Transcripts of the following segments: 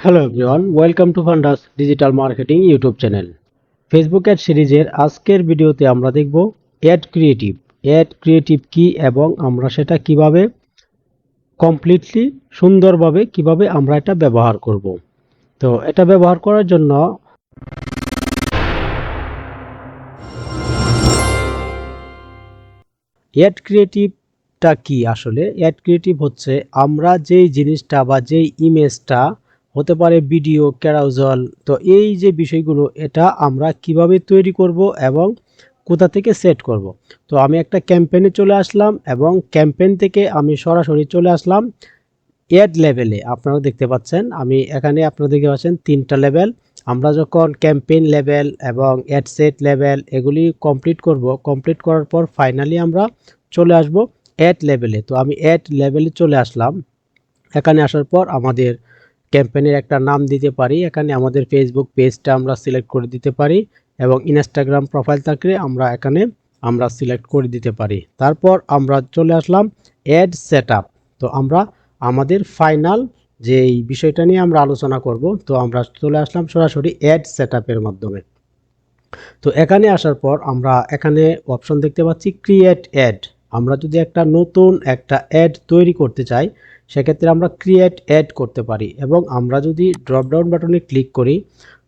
Hello everyone welcome to Fundas digital marketing YouTube channel Facebook ad সিরিজের আজকের ভিডিওতে আমরা দেখব অ্যাড ক্রিয়েটিভ অ্যাড ক্রিয়েটিভ কি এবং আমরা সেটা কীভাবে কমপ্লিটলি সুন্দরভাবে কীভাবে আমরা এটা ব্যবহার করব। তো এটা ব্যবহার করার জন্য অ্যাড ক্রিয়েটিভটা কি আসলে? অ্যাড ক্রিয়েটিভ হচ্ছে আমরা যেই জিনিসটা বা যেই ইমেজটা হতে পারে ভিডিও, ক্যারাউজল। তো এই যে বিষয়গুলো, এটা আমরা কীভাবে তৈরি করব এবং কোথা থেকে সেট করব? তো আমি একটা ক্যাম্পেনে চলে আসলাম এবং ক্যাম্পেন থেকে আমি সরাসরি চলে আসলাম অ্যাড লেভেলে। আপনারা দেখতে পাচ্ছেন, আমি এখানে আপনারা দেখতে পাচ্ছেন তিনটা লেভেল। আমরা যখন ক্যাম্পেইন লেভেল এবং অ্যাড সেট লেভেল এগুলি কমপ্লিট করব, কমপ্লিট করার পর ফাইনালি আমরা চলে আসব অ্যাড লেভেলে। তো আমি অ্যাড লেভেলে চলে আসলাম। এখানে আসার পর আমাদের ক্যাম্পেইনের একটা নাম দিতে পারি। এখানে আমাদের ফেসবুক পেজটা আমরা সিলেক্ট করে দিতে পারি এবং ইনস্টাগ্রাম প্রোফাইল থাকলে আমরা এখানে আমরা সিলেক্ট করে দিতে পারি। তারপর আমরা চলে আসলাম অ্যাড সেটআপ তো আমরা আমাদের ফাইনাল যে এই বিষয়টা নিয়ে আমরা আলোচনা করব, তো আমরা চলে আসলাম সরাসরি অ্যাড সেটআপের মাধ্যমে। তো এখানে আসার পর আমরা এখানে অপশন দেখতে পাচ্ছি ক্রিয়েট অ্যাড আমরা যদি একটা নতুন একটা অ্যাড তৈরি করতে চাই সেক্ষেত্রে আমরা ক্রিয়েট অ্যাড করতে পারি এবং আমরা যদি ড্রপডাউন বাটনে ক্লিক করি,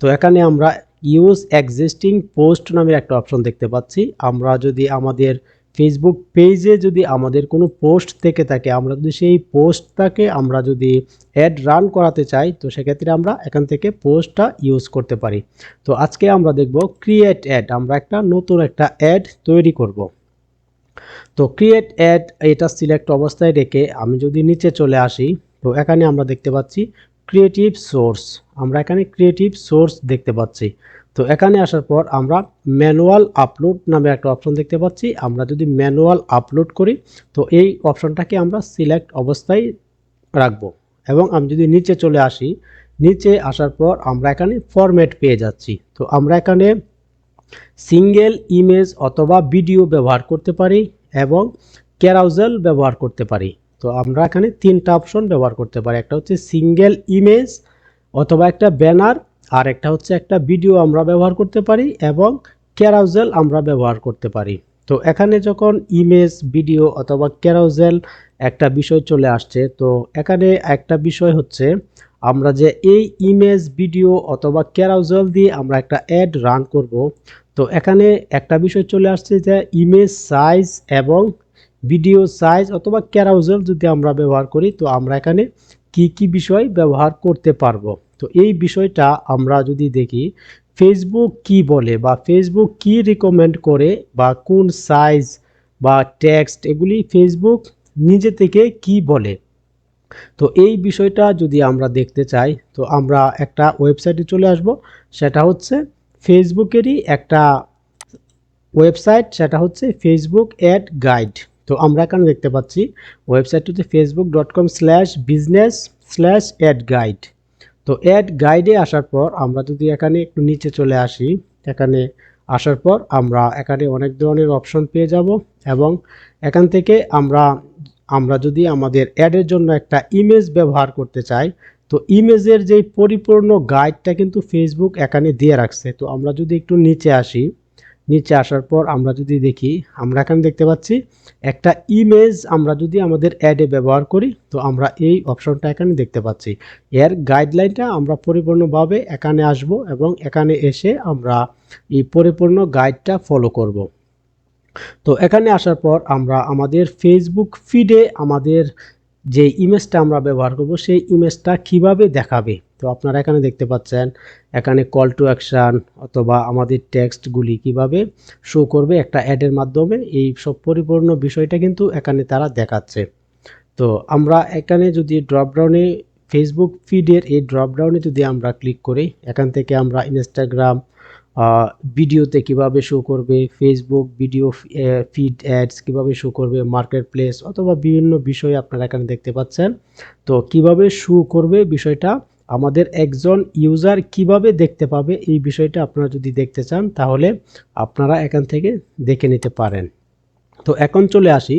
তো এখানে আমরা ইউজ এক্সিস্টিং পোস্ট নামের একটা অপশন দেখতে পাচ্ছি। আমরা যদি আমাদের ফেসবুক পেজে যদি আমাদের কোনো পোস্ট থেকে থাকে, আমরা যদি সেই পোস্টটাকে আমরা যদি অ্যাড রান করাতে চাই, তো সেক্ষেত্রে আমরা এখান থেকে পোস্টটা ইউজ করতে পারি। তো আজকে আমরা দেখব ক্রিয়েট অ্যাড আমরা একটা নতুন একটা অ্যাড তৈরি করব। তো ক্রিয়েট অ্যাড এটা সিলেক্ট অবস্থায় রেখে আমি যদি নিচে চলে আসি, তো এখানে আমরা দেখতে পাচ্ছি ক্রিয়েটিভ সোর্স আমরা এখানে ক্রিয়েটিভ সোর্স দেখতে পাচ্ছি। তো এখানে আসার পর আমরা ম্যানুয়াল আপলোড নামে একটা অপশন দেখতে পাচ্ছি। আমরা যদি ম্যানুয়াল আপলোড করি, তো এই অপশনটাকে আমরা সিলেক্ট অবস্থায় রাখব। এবং আমি যদি নিচে চলে আসি, নিচে আসার পর আমরা এখানে ফরম্যাট পেয়ে যাচ্ছি। তো আমরা এখানে সিঙ্গেল ইমেজ অথবা ভিডিও ব্যবহার করতে পারি এবং ক্যারাউজেল ব্যবহার করতে পারি। তো আমরা এখানে তিনটা অপশন ব্যবহার করতে পারি। একটা হচ্ছে সিঙ্গেল ইমেজ অথবা একটা ব্যানার, আর একটা হচ্ছে একটা ভিডিও আমরা ব্যবহার করতে পারি এবং ক্যারাউজেল আমরা ব্যবহার করতে পারি। তো এখানে যখন ইমেজ, ভিডিও অথবা ক্যারাউজেল একটা বিষয় চলে আসছে। তো এখানে একটা বিষয় হচ্ছে, আমরা যে এই ইমেজ ভিডিও অথবা ক্যারাউজেল দিয়ে আমরা একটা অ্যাড রান করব, তো এখানে একটা বিষয় চলে আসছে যে ইমেজ সাইজ এবং ভিডিও সাইজ অথবা ক্যারাউজেল যদি আমরা ব্যবহার করি, তো আমরা এখানে কি কি বিষয় ব্যবহার করতে পারব? তো এই বিষয়টা আমরা যদি দেখি ফেসবুক কি বলে বা ফেসবুক কি রিকমেন্ড করে বা কোন সাইজ বা টেক্সট এগুলি ফেসবুক নিজে থেকে কি বলে? তো এই বিষয়টা যদি আমরা দেখতে চাই, তো আমরা একটা ওয়েবসাইটে চলে আসব। সেটা হচ্ছে ফেসবুকেরই একটা ওয়েবসাইট, সেটা হচ্ছে ফেসবুক অ্যাড গাইড। তো আমরা এখানে দেখতে পাচ্ছি ওয়েবসাইট হচ্ছে Facebook dot com slash business slash ad guide তো অ্যাড গাইডে আসার পর আমরা যদি এখানে একটু নিচে চলে আসি, এখানে আসার পর আমরা এখানে অনেক ধরনের অপশন পেয়ে যাব এবং এখান থেকে আমরা আমরা যদি আমাদের অ্যাডের জন্য একটা ইমেজ ব্যবহার করতে চাই, তো ইমেজের যে পরিপূর্ণ গাইডটা কিন্তু ফেসবুক এখানে দিয়ে রাখছে। তো আমরা যদি একটু নিচে আসি, নিচে আসার পর আমরা যদি দেখি, আমরা এখানে দেখতে পাচ্ছি একটা ইমেজ আমরা যদি আমাদের অ্যাডে ব্যবহার করি, তো আমরা এই অপশনটা এখানে দেখতে পাচ্ছি। এর গাইডলাইনটা আমরা পরিপূর্ণভাবে এখানে আসব এবং এখানে এসে আমরা এই পরিপূর্ণ গাইডটা ফলো করব। তো এখানে আসার পর আমরা আমাদের ফেসবুক ফিডে আমাদের যে ইমেজটা আমরা ব্যবহার করব, সেই ইমেজটা কীভাবে দেখাবে? তো আপনারা এখানে দেখতে পাচ্ছেন, এখানে কল টু অ্যাকশান অথবা আমাদের টেক্সটগুলি কীভাবে শো করবে একটা অ্যাডের মাধ্যমে, এই সব পরিপূর্ণ বিষয়টা কিন্তু এখানে তারা দেখাচ্ছে। তো আমরা এখানে যদি ড্রপডাউনে ফেসবুক ফিডের এই ড্রপডাউনে যদি আমরা ক্লিক করি, এখান থেকে আমরা ইনস্টাগ্রাম ভিডিওতে কীভাবে শো করবে ফেসবুক ভিডিও ফিড অ্যাডস কীভাবে শো করবে মার্কেট প্লেস অথবা বিভিন্ন বিষয় আপনারা এখানে দেখতে পাচ্ছেন। তো কীভাবে শো করবে বিষয়টা, আমাদের একজন ইউজার কীভাবে দেখতে পাবে এই বিষয়টা আপনারা যদি দেখতে চান, তাহলে আপনারা এখান থেকে দেখে নিতে পারেন। তো এখন চলে আসি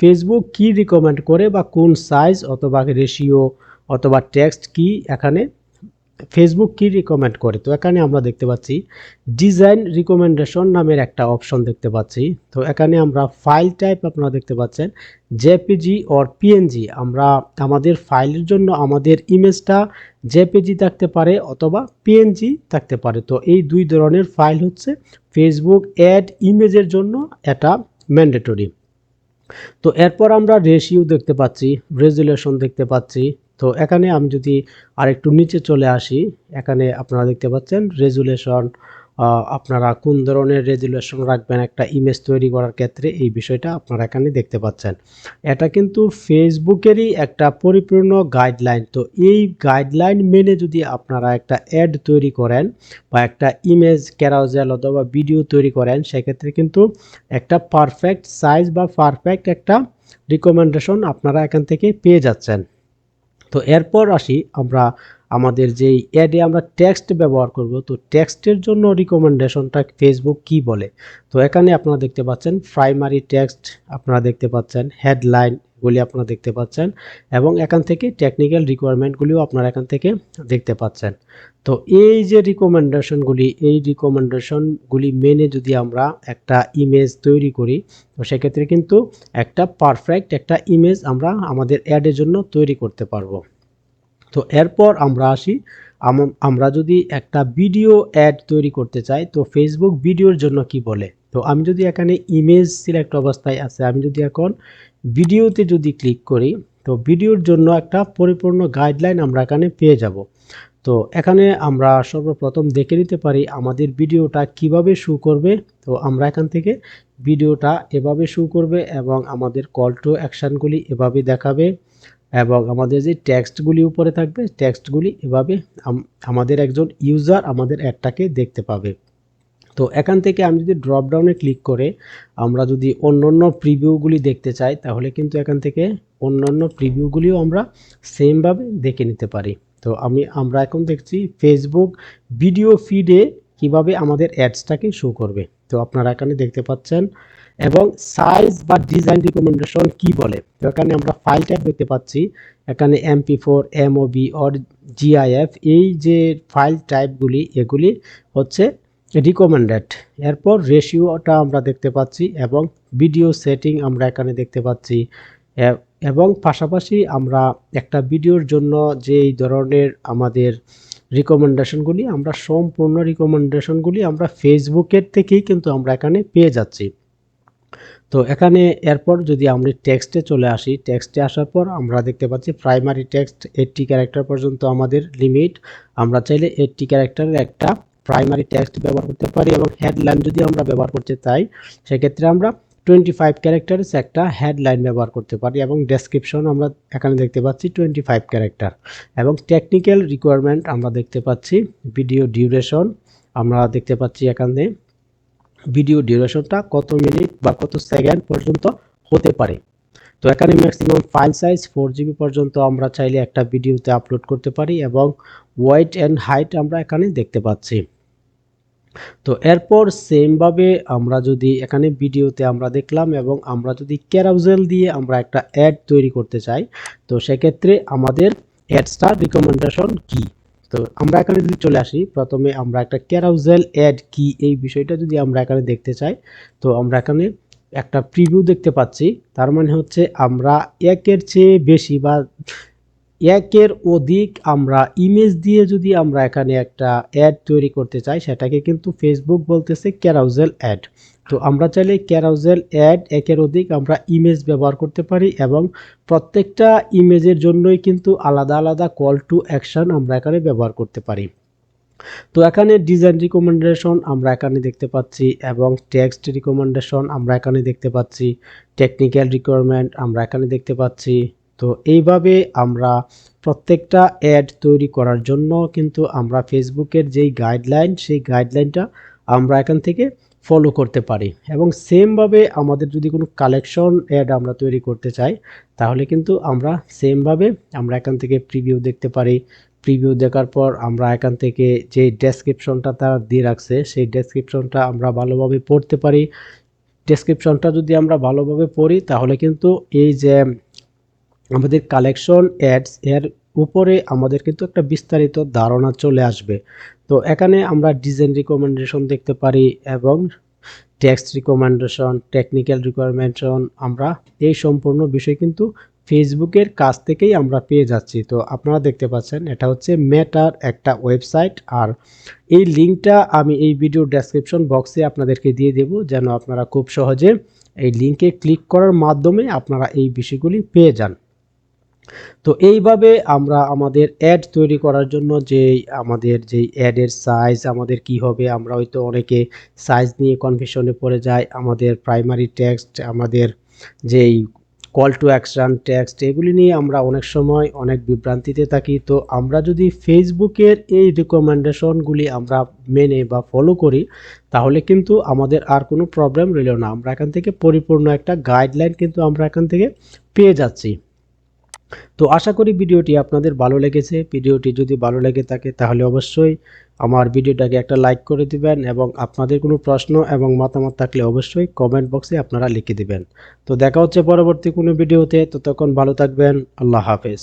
ফেসবুক কি রিকমেন্ড করে বা কোন সাইজ অথবা রেশিও অথবা টেক্সট কি এখানে ফেসবুক কি রিকমেন্ড করে? তো এখানে আমরা দেখতে পাচ্ছি ডিজাইন রিকমেন্ডেশন নামের একটা অপশন দেখতে পাচ্ছি। তো এখানে আমরা ফাইল টাইপ আপনারা দেখতে পাচ্ছেন জেপিজি অর পিএনজি আমরা আমাদের ফাইলের জন্য আমাদের ইমেজটা জেপিজি থাকতে পারে অথবা পিএনজি থাকতে পারে। তো এই দুই ধরনের ফাইল হচ্ছে ফেসবুক অ্যাড ইমেজের জন্য এটা ম্যান্ডেটরি তো এরপর আমরা রেশিও দেখতে পাচ্ছি রেজুলেশন দেখতে পাচ্ছি। তো এখানে আমি যদি আরেকটু নিচে চলে আসি, এখানে আপনারা দেখতে পাচ্ছেন রেজুলেশন আপনারা কোন ধরনের রেজুলেশন রাখবেন একটা ইমেজ তৈরি করার ক্ষেত্রে, এই বিষয়টা আপনারা এখানে দেখতে পাচ্ছেন। এটা কিন্তু ফেসবুকেরই একটা পরিপূর্ণ গাইডলাইন তো এই গাইডলাইন মেনে যদি আপনারা একটা অ্যাড তৈরি করেন বা একটা ইমেজ ক্যারাউজেল অথবা ভিডিও তৈরি করেন, সেক্ষেত্রে কিন্তু একটা পারফেক্ট সাইজ বা পারফেক্ট একটা রিকমেন্ডেশন আপনারা এখান থেকে পেয়ে যাচ্ছেন। তো এরপর আসি আমরা আমাদের যেই অ্যাডে আমরা টেক্সট ব্যবহার করব, তো টেক্সটের জন্য রিকমেন্ডেশনটা ফেসবুক কি বলে? তো এখানে আপনারা দেখতে পাচ্ছেন প্রাইমারি টেক্সট আপনারা দেখতে পাচ্ছেন হেডলাইন গুলি আপনারা দেখতে পাচ্ছেন, এবং এখান থেকে টেকনিক্যাল রিকোয়ারমেন্টগুলিও আপনারা এখান থেকে দেখতে পাচ্ছেন। তো এই যে রিকমেন্ডেশনগুলি এই রিকমেন্ডেশনগুলি মেনে যদি আমরা একটা ইমেজ তৈরি করি, তো সেক্ষেত্রে কিন্তু একটা পারফেক্ট একটা ইমেজ আমরা আমাদের অ্যাডের জন্য তৈরি করতে পারব। তো এরপর আমরা আসি। আমরা যদি একটা ভিডিও অ্যাড তৈরি করতে চাই, তো ফেসবুক ভিডিওর জন্য কি বলে? তো আমি যদি এখানে ইমেজ সিলেক্ট অবস্থায় আছে, আমি যদি এখন ভিডিওতে যদি ক্লিক করি, তো ভিডিওর জন্য একটা পরিপূর্ণ গাইডলাইন আমরা এখানে পেয়ে যাব। তো এখানে আমরা সর্বপ্রথম দেখে নিতে পারি আমাদের ভিডিওটা কীভাবে শু করবে। তো আমরা এখান থেকে ভিডিওটা এভাবে শু করবে এবং আমাদের কল টু অ্যাকশানগুলি এভাবে দেখাবে। এবং আমাদের যে টেক্সটগুলি উপরে থাকবে, টেক্সটগুলি এভাবে আমাদের একজন ইউজার আমাদের অ্যাডটাকে দেখতে পাবে। তো এখান থেকে আমি যদি ড্রপডাউনে ক্লিক করে আমরা যদি অন্য অন্য প্রিভিউগুলি দেখতে চাই, তাহলে কিন্তু এখান থেকে অন্য অন্য প্রিভিউগুলিও আমরা সেমভাবে দেখে নিতে পারি। তো আমি, আমরা এখন দেখছি ফেসবুক ভিডিও ফিডে কীভাবে আমাদের অ্যাডসটাকে শো করবে। তো আপনারা এখানে দেখতে পাচ্ছেন এবং সাইজ বা ডিজাইন রিকমেন্ডেশন কি বলে? এখানে আমরা ফাইল টাইপ দেখতে পাচ্ছি। এখানে MP four MOV or GIF এই যে ফাইল টাইপগুলি এগুলি হচ্ছে রিকমেন্ডেড এরপর রেশিওটা আমরা দেখতে পাচ্ছি এবং ভিডিও সেটিং আমরা এখানে দেখতে পাচ্ছি। এবং পাশাপাশি আমরা একটা ভিডিওর জন্য যেই ধরনের আমাদের রিকমেন্ডেশনগুলি আমরা সম্পূর্ণ রিকমেন্ডেশনগুলি আমরা ফেসবুকের থেকেই কিন্তু আমরা এখানে পেয়ে যাচ্ছি। তো এখানে এরপর যদি আমরা টেক্সটে চলে আসি, টেক্সটে আসার পর আমরা দেখতে পাচ্ছি প্রাইমারি টেক্সট এইটটি ক্যারেক্টার পর্যন্ত আমাদের লিমিট আমরা চাইলে এইটটি ক্যারেক্টারের একটা প্রাইমারি টেক্সট ব্যবহার করতে পারি এবং হেডলাইন যদি আমরা ব্যবহার করতে চাই, সেক্ষেত্রে আমরা টোয়েন্টি ফাইভ ক্যারেক্টারস একটা হেডলাইন ব্যবহার করতে পারি এবং ডেসক্রিপশন আমরা এখানে দেখতে পাচ্ছি টোয়েন্টি ফাইভ ক্যারেক্টার এবং টেকনিক্যাল রিকোয়ারমেন্ট আমরা দেখতে পাচ্ছি ভিডিও ডিউরেশন আমরা দেখতে পাচ্ছি এখানে। ভিডিও ডিউরেশনটা কত মিনিট বা কত সেকেন্ড পর্যন্ত হতে পারে? তো এখানে maximum file size four GB পর্যন্ত আমরা চাইলে একটা ভিডিওতে আপলোড করতে পারি এবং ওয়াইট অ্যান্ড হাইট আমরা এখানে দেখতে পাচ্ছি। তো এরপর সেমভাবে আমরা যদি এখানে ভিডিওতে আমরা দেখলাম এবং আমরা যদি ক্যারাউজেল দিয়ে আমরা একটা অ্যাড তৈরি করতে চাই, তো সেক্ষেত্রে আমাদের অ্যাডসটার রিকমেন্ডেশন কি? তো আমরা এখানে যদি চলে আসি, প্রথমে আমরা একটা ক্যারাউজেল অ্যাড কি এই বিষয়টা যদি আমরা এখানে দেখতে চাই, তো আমরা এখানে একটা প্রিভিউ দেখতে পাচ্ছি। তার মানে হচ্ছে আমরা একের চেয়ে বেশি বা একের অধিক আমরা ইমেজ দিয়ে যদি আমরা এখানে একটা অ্যাড তৈরি করতে চাই, সেটাকে কিন্তু ফেসবুক বলতেছে ক্যারাউজেল অ্যাড তো আমরা চাইলে ক্যারাউজেল অ্যাড একের অধিক আমরা ইমেজ ব্যবহার করতে পারি এবং প্রত্যেকটা ইমেজের জন্যই কিন্তু আলাদা আলাদা কল টু অ্যাকশন আমরা এখানে ব্যবহার করতে পারি। তো এখানে ডিজাইন রিকমেন্ডেশন আমরা এখানে দেখতে পাচ্ছি এবং টেক্সট রিকমেন্ডেশন আমরা এখানে দেখতে পাচ্ছি। টেকনিক্যাল রিকোয়ারমেন্ট আমরা এখানে দেখতে পাচ্ছি। তো এইভাবে আমরা প্রত্যেকটা অ্যাড তৈরি করার জন্য কিন্তু আমরা ফেসবুকের যেই গাইডলাইন সেই গাইডলাইনটা আমরা এখান থেকে ফলো করতে পারি। এবং সেমভাবে আমাদের যদি কোনো কালেকশন অ্যাড আমরা তৈরি করতে চাই, তাহলে কিন্তু আমরা সেমভাবে আমরা এখান থেকে প্রিভিউ দেখতে পারি। প্রিভিউ দেখার পর আমরা এখান থেকে যে ডেসক্রিপশনটা তারা দিয়ে রাখছে, সেই ডেসক্রিপশনটা আমরা ভালোভাবে পড়তে পারি। ডেসক্রিপশনটা যদি আমরা ভালোভাবে পড়ি, তাহলে কিন্তু এই যে আমাদের কালেকশন অ্যাডস এর উপরে আমাদের কিন্তু একটা বিস্তারিত ধারণা চলে আসবে। তো এখানে আমরা ডিজাইন রিকমেন্ডেশন দেখতে পারি এবং টেক্সট রিকমেন্ডেশন টেকনিক্যাল রিকোয়ারমেন্টন আমরা এই সম্পূর্ণ বিষয় কিন্তু ফেসবুকের কাছ থেকেই আমরা পেয়ে যাচ্ছি। তো আপনারা দেখতে পাচ্ছেন, এটা হচ্ছে মেটার একটা ওয়েবসাইট আর এই লিঙ্কটা আমি এই ভিডিও ডেসক্রিপশন বক্সে আপনাদেরকে দিয়ে দেব যেন আপনারা খুব সহজে এই লিঙ্কে ক্লিক করার মাধ্যমে আপনারা এই বিষয়গুলি পেয়ে যান। তো এইভাবে আমরা আমাদের অ্যাড তৈরি করার জন্য যে আমাদের যেই অ্যাডের সাইজ আমাদের কি হবে, আমরা হয়তো অনেকে সাইজ নিয়ে কনফিউশনে পড়ে যাই। আমাদের প্রাইমারি টেক্সট আমাদের যেই কল টু অ্যাকশন টেক্সট এগুলি নিয়ে আমরা অনেক সময় অনেক বিভ্রান্তিতে থাকি। তো আমরা যদি ফেসবুকের এই রিকমেন্ডেশনগুলি আমরা মেনে বা ফলো করি, তাহলে কিন্তু আমাদের আর কোনো প্রবলেম রইল না। আমরা এখান থেকে পরিপূর্ণ একটা গাইডলাইন কিন্তু আমরা এখান থেকে পেয়ে যাচ্ছি। তো আশা করি ভিডিওটি আপনাদের ভালো লেগেছে। ভিডিওটি যদি ভালো লেগে থাকে তাহলে অবশ্যই আমার ভিডিওটাকে একটা লাইক করে দিবেন এবং আপনাদের কোনো প্রশ্ন এবং মতামত থাকলে অবশ্যই কমেন্ট বক্সে আপনারা লিখে দিবেন। তো দেখা হচ্ছে পরবর্তী কোনো ভিডিওতে। ততক্ষণ ভালো থাকবেন। আল্লাহ হাফেজ।